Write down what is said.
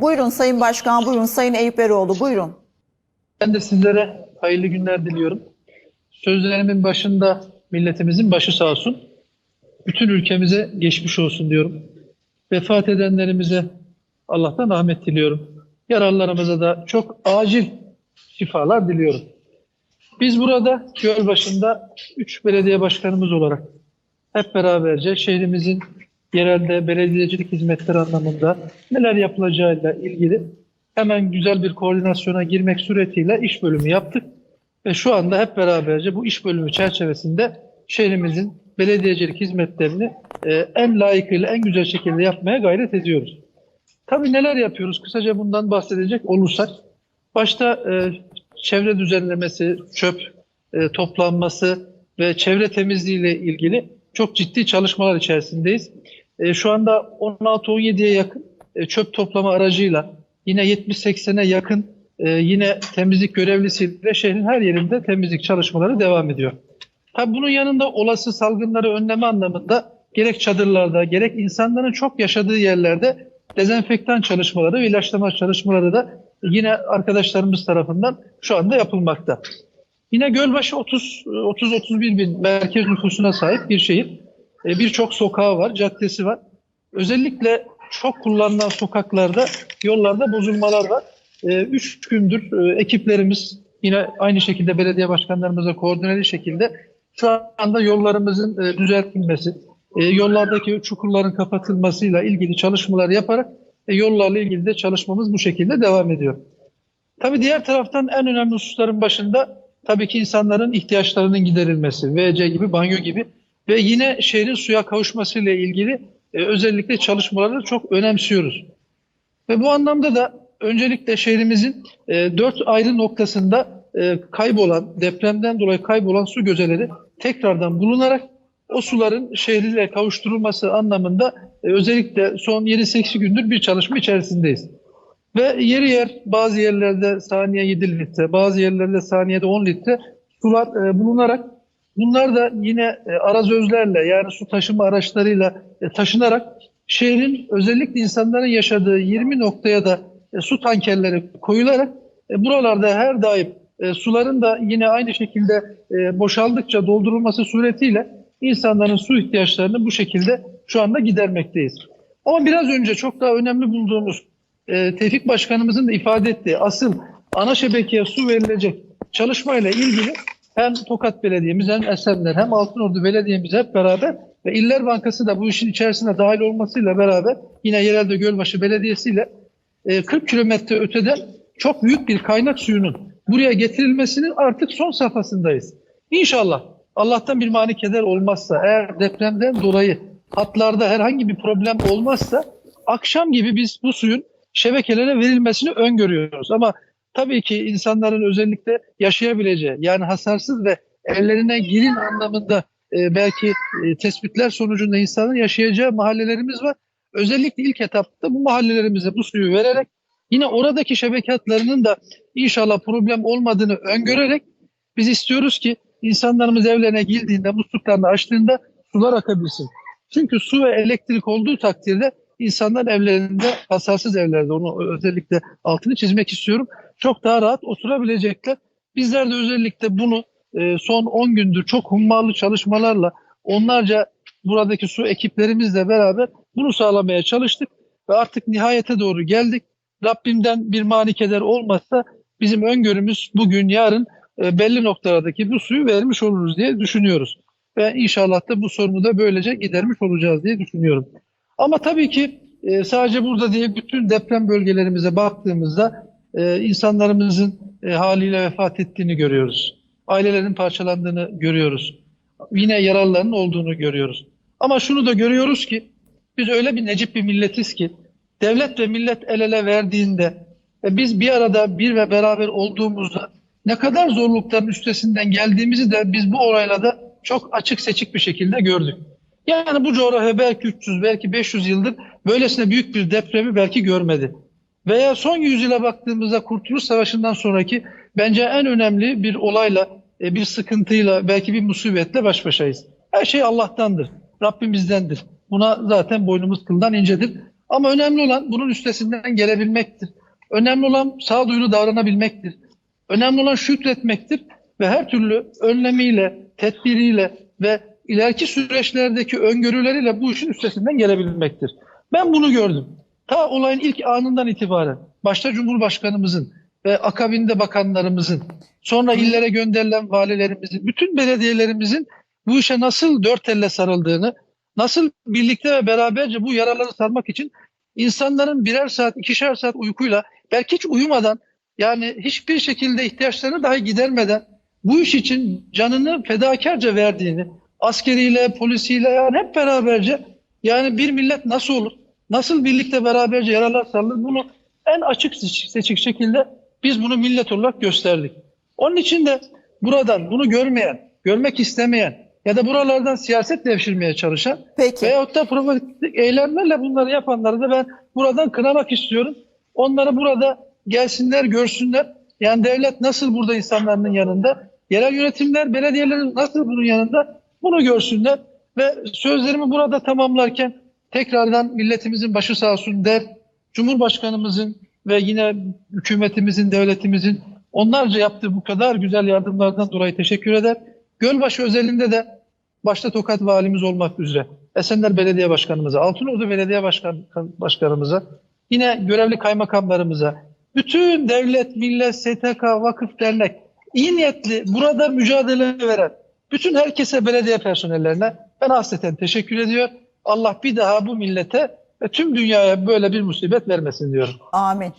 Buyurun Sayın Başkan, buyurun Sayın Eyüp Eroğlu, buyurun. Ben de sizlere hayırlı günler diliyorum. Sözlerimin başında milletimizin başı sağ olsun. Bütün ülkemize geçmiş olsun diyorum. Vefat edenlerimize Allah'tan rahmet diliyorum. Yaralılarımıza da çok acil şifalar diliyorum. Biz burada Gölbaşı'nda 3 belediye başkanımız olarak hep beraberce şehrimizin yerelde belediyecilik hizmetleri anlamında neler yapılacağıyla ilgili hemen güzel bir koordinasyona girmek suretiyle iş bölümü yaptık. Ve şu anda hep beraberce bu iş bölümü çerçevesinde şehrimizin belediyecilik hizmetlerini e, en layıkıyla, en güzel şekilde yapmaya gayret ediyoruz. Tabii neler yapıyoruz? Kısaca bundan bahsedecek olursak, başta e, çevre düzenlemesi, çöp e, toplanması ve çevre temizliği ile ilgili çok ciddi çalışmalar içerisindeyiz. E, şu anda 16-17'ye yakın e, çöp toplama aracıyla yine 70-80'e yakın e, yine temizlik görevlisiyle şehrin her yerinde temizlik çalışmaları devam ediyor. Tabii bunun yanında olası salgınları önleme anlamında gerek çadırlarda gerek insanların çok yaşadığı yerlerde dezenfektan çalışmaları ve ilaçlama çalışmaları da yine arkadaşlarımız tarafından şu anda yapılmakta. Yine Gölbaşı 30 30-31 bin merkez nüfusuna sahip bir şehir. E, Birçok sokağı var, caddesi var. Özellikle çok kullanılan sokaklarda, yollarda bozulmalar var. E, Üç gündür e, ekiplerimiz yine aynı şekilde belediye başkanlarımıza koordineli şekilde şu anda yollarımızın e, düzeltilmesi, yollardaki çukurların kapatılmasıyla ilgili çalışmalar yaparak yollarla ilgili de çalışmamız bu şekilde devam ediyor. Tabii diğer taraftan en önemli hususların başında tabii ki insanların ihtiyaçlarının giderilmesi, WC gibi, banyo gibi ve yine şehrin suya kavuşmasıyla ilgili e, özellikle çalışmaları çok önemsiyoruz. Ve bu anlamda da öncelikle şehrimizin e, dört ayrı noktasında e, kaybolan, depremden dolayı kaybolan su gözeleri tekrardan bulunarak o suların şehriyle kavuşturulması anlamında e, özellikle son 7-8 gündür bir çalışma içerisindeyiz. Ve yeri yer bazı yerlerde saniye 7 litre, bazı yerlerde saniyede 10 litre sular e, bulunarak bunlar da yine e, arazözlerle yani su taşıma araçlarıyla e, taşınarak şehrin özellikle insanların yaşadığı 20 noktaya da e, su tankerleri koyularak e, buralarda her daim e, suların da yine aynı şekilde e, boşaldıkça doldurulması suretiyle insanların su ihtiyaçlarını bu şekilde şu anda gidermekteyiz. Ama biraz önce çok daha önemli bulduğumuz e, Tevfik Başkanımızın da ifade ettiği asıl ana şebekeye su verilecek çalışmayla ilgili hem Tokat Belediye'miz hem Esenler hem Altınordu Belediye'miz hep beraber ve İller Bankası da bu işin içerisine dahil olmasıyla beraber yine yerelde Gölbaşı Belediyesi ile e, 40 kilometre öteden çok büyük bir kaynak suyunun buraya getirilmesinin artık son safhasındayız. İnşallah Allah'tan bir mani keder olmazsa eğer depremden dolayı hatlarda herhangi bir problem olmazsa akşam gibi biz bu suyun şebekelere verilmesini öngörüyoruz. Ama tabii ki insanların özellikle yaşayabileceği yani hasarsız ve evlerine girin anlamında e, belki e, tespitler sonucunda insanın yaşayacağı mahallelerimiz var. Özellikle ilk etapta bu mahallelerimize bu suyu vererek yine oradaki şebeke hatlarının da inşallah problem olmadığını öngörerek biz istiyoruz ki insanlarımız evlerine girdiğinde musluklarını açtığında sular akabilsin. Çünkü su ve elektrik olduğu takdirde insanlar evlerinde hasarsız evlerde onu özellikle altını çizmek istiyorum. Çok daha rahat oturabilecekler. Bizler de özellikle bunu e, son 10 gündür çok hummalı çalışmalarla onlarca buradaki su ekiplerimizle beraber bunu sağlamaya çalıştık ve artık nihayete doğru geldik. Rabbimden bir mani keder olmazsa bizim öngörümüz bugün yarın e, belli noktalardaki bu suyu vermiş oluruz diye düşünüyoruz. Ve inşallah da bu sorunu da böylece gidermiş olacağız diye düşünüyorum. Ama tabii ki e, sadece burada değil bütün deprem bölgelerimize baktığımızda e, insanlarımızın e, haliyle vefat ettiğini görüyoruz. Ailelerin parçalandığını görüyoruz. Yine yaralıların olduğunu görüyoruz. Ama şunu da görüyoruz ki biz öyle bir necip bir milletiz ki devlet ve millet el ele verdiğinde ve biz bir arada bir ve beraber olduğumuzda ne kadar zorlukların üstesinden geldiğimizi de biz bu olayla çok açık seçik bir şekilde gördük. Yani bu coğrafya belki 300 belki 500 yıldır böylesine büyük bir depremi belki görmedi. Veya son yüzyıla baktığımızda Kurtuluş Savaşı'ndan sonraki bence en önemli bir olayla, e, bir sıkıntıyla, belki bir musibetle baş başayız. Her şey Allah'tandır, Rabbimizdendir. Buna zaten boynumuz kıldan incedir. Ama önemli olan bunun üstesinden gelebilmektir. Önemli olan sağduyulu davranabilmektir. Önemli olan şükretmektir ve her türlü önlemiyle, tedbiriyle ve ileriki süreçlerdeki öngörüleriyle bu işin üstesinden gelebilmektir. Ben bunu gördüm. Ta olayın ilk anından itibaren başta Cumhurbaşkanımızın ve akabinde bakanlarımızın, sonra illere gönderilen valilerimizin, bütün belediyelerimizin bu işe nasıl dört elle sarıldığını, nasıl birlikte ve beraberce bu yaraları sarmak için insanların birer saat, ikişer saat uykuyla belki hiç uyumadan yani hiçbir şekilde ihtiyaçlarını dahi gidermeden bu iş için canını fedakarca verdiğini, askeriyle, polisiyle yani hep beraberce yani bir millet nasıl olur? Nasıl birlikte beraberce yaralar sarılır? Bunu en açık seçik şekilde biz bunu millet olarak gösterdik. Onun için de buradan bunu görmeyen, görmek istemeyen ya da buralardan siyaset devşirmeye çalışan Peki. veyahut da provokatörlük eylemlerle bunları yapanları da ben buradan kınamak istiyorum. Onları burada gelsinler, görsünler. Yani devlet nasıl burada insanların yanında, yerel yönetimler, belediyelerin nasıl bunun yanında bunu görsünler. Ve sözlerimi burada tamamlarken tekrardan milletimizin başı sağ olsun der. Cumhurbaşkanımızın ve yine hükümetimizin, devletimizin onlarca yaptığı bu kadar güzel yardımlardan dolayı teşekkür eder. Gölbaşı özelinde de başta Tokat Valimiz olmak üzere Esenler Belediye Başkanımıza, Altınordu Belediye Başkan, Başkanımıza, yine görevli kaymakamlarımıza, bütün devlet, millet, STK, vakıf, dernek, iyi niyetli burada mücadele veren bütün herkese belediye personellerine ben hasreten teşekkür ediyor. Allah bir daha bu millete ve tüm dünyaya böyle bir musibet vermesin diyorum. Amin.